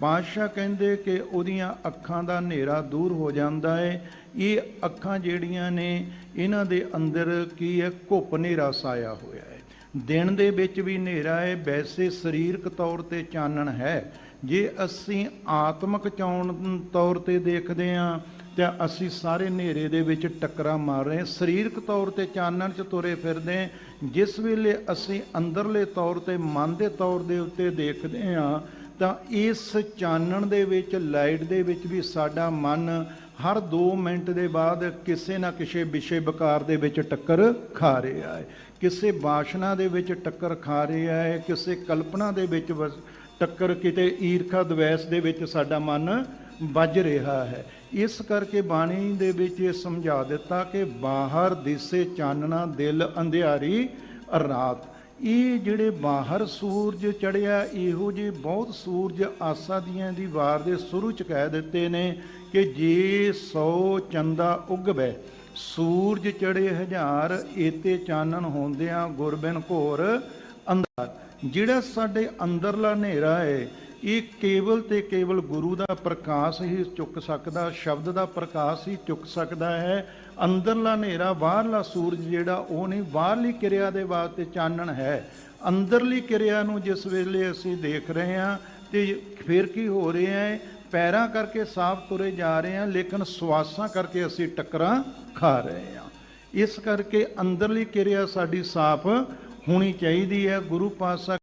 ਪਾਤਸ਼ਾਹ ਕਹਿੰਦੇ ਕਿ ਉਹਦੀਆਂ ਅੱਖਾਂ ਦਾ ਹਨੇਰਾ ਦੂਰ ਹੋ ਜਾਂਦਾ ਹੈ ਇਹ ਅੱਖਾਂ ਜਿਹੜੀਆਂ ਨੇ, ਇਹਨਾਂ ਦੇ ਅੰਦਰ ਕੀ ਹੈ? ਘੁੱਪ ਹਨੇਰਾ ਸਾਇਆ ਹੋਇਆ ਹੈ ਦਿਨ ਦੇ ਵਿੱਚ ਵੀ ਹਨੇਰਾ ਹੈ ਵੈਸੇ ਸਰੀਰਕ ਤੌਰ ਤੇ ਚਾਨਣ ਹੈ। ਜੇ ਅਸੀਂ ਆਤਮਿਕ ਚੌਣ ਤੌਰ ਤੇ ਦੇਖਦੇ ਹਾਂ, ਤਾਂ ਅਸੀਂ ਸਾਰੇ ਹਨੇਰੇ ਦੇ ਵਿੱਚ ਟੱਕਰਾ ਮਾਰ ਰਹੇ ਸਰੀਰਕ ਤੌਰ ਤੇ ਚਾਨਣ 'ਚ ਤੁਰੇ ਫਿਰਦੇ ਜਿਸ ਵੇਲੇ ਅਸੀਂ ਅੰਦਰਲੇ ਤੌਰ ਤੇ, ਮਨ ਦੇ ਤੌਰ ਦੇ ਉੱਤੇ ਦੇਖਦੇ ਹਾਂ ਤਾਂ ਇਸ ਚਾਨਣ ਦੇ ਵਿੱਚ, ਲਾਈਟ ਦੇ ਵਿੱਚ ਵੀ ਸਾਡਾ ਮਨ ਹਰ 2 ਮਿੰਟ ਦੇ ਬਾਅਦ ਕਿਸੇ ਨਾ ਕਿਸੇ ਵਿਸ਼ੇ ਵਿਕਾਰ ਦੇ ਵਿੱਚ ਟੱਕਰ ਖਾ ਰਿਹਾ ਹੈ। ਕਿਸੇ ਬਾਸ਼ਨਾ ਦੇ ਵਿੱਚ ਟੱਕਰ ਖਾ ਰਿਹਾ ਹੈ, ਕਿਸੇ ਕਲਪਨਾ ਦੇ ਵਿੱਚ ਵਸ- ਟੱਕਰ ਕਿਤੇ ਈਰਖਾ ਦਵੈਸ ਦੇ ਵਿੱਚ ਸਾਡਾ ਮਨ ਵੱਜ ਰਿਹਾ ਹੈ। ਇਸ ਕਰਕੇ ਬਾਣੀ ਦੇ ਵਿੱਚ ਇਹ ਸਮਝਾ ਦਿੱਤਾ ਕਿ ਬਾਹਰ ਦਿਸੇ ਚਾਨਣਾ ਦਿਲ ਅੰਧਿਆਰੀ ਰਾਤ। ਇਹ ਜਿਹੜੇ ਬਾਹਰ ਸੂਰਜ ਚੜਿਆ, ਇਹੋ ਜਿਹੇ ਬਹੁਤ ਸੂਰਜ ਆਸਾ ਦੀਆਂ ਦੀ ਵਾਰ ਦੇ ਸ਼ੁਰੂ ਚ ਕਹਿ ਦਿੱਤੇ ਨੇ ਕਿ ਜੇ ਸੌ ਚੰਦਾ ਉਗਵੇ, ਸੂਰਜ ਚੜੇ ਹਜ਼ਾਰ, ਏਤੇ ਚਾਨਣ ਹੁੰਦਿਆਂ ਗੁਰਬਿਨ ਘੋਰ ਅੰਦਰ ਜਿਹੜਾ ਸਾਡੇ ਅੰਦਰਲਾ ਹਨੇਰਾ ਹੈ ਇਹ ਕੇਵਲ ਤੇ ਕੇਵਲ ਗੁਰੂ ਦਾ ਪ੍ਰਕਾਸ਼ ਹੀ ਚੁੱਕ ਸਕਦਾ, ਸ਼ਬਦ ਦਾ ਪ੍ਰਕਾਸ਼ ਹੀ ਚੁੱਕ ਸਕਦਾ ਹੈ। ਅੰਦਰਲਾ ਹਨੇਰਾ, ਬਾਹਰਲਾ ਸੂਰਜ ਜਿਹੜਾ, ਉਹ ਨਹੀਂ, ਬਾਹਰਲੀ ਕਿਰਿਆ ਦੇ ਵਾਸਤੇ ਚਾਨਣ ਹੈ। ਅੰਦਰਲੀ ਕਿਰਿਆ ਨੂੰ ਜਿਸ ਵੇਲੇ ਅਸੀਂ ਦੇਖ ਰਹੇ ਹਾਂ ਤੇ ਫਿਰ ਕੀ ਹੋ ਰਿਹਾ ਹੈ? ਪੈਰਾਂ ਕਰਕੇ ਸਾਫ਼ ਤੁਰੇ ਜਾ ਰਹੇ ਹਾਂ, ਲੇਕਿਨ ਸਵਾਸਾਂ ਕਰਕੇ ਅਸੀਂ ਟੱਕਰਾਂ ਖਾ ਰਹੇ ਹਾਂ। ਇਸ ਕਰਕੇ ਅੰਦਰਲੀ ਕਿਰਿਆ ਸਾਡੀ ਸਾਫ਼ ਹੋਣੀ ਚਾਹੀਦੀ ਹੈ। ਗੁਰੂ ਪਾਤਸ਼ਾਹ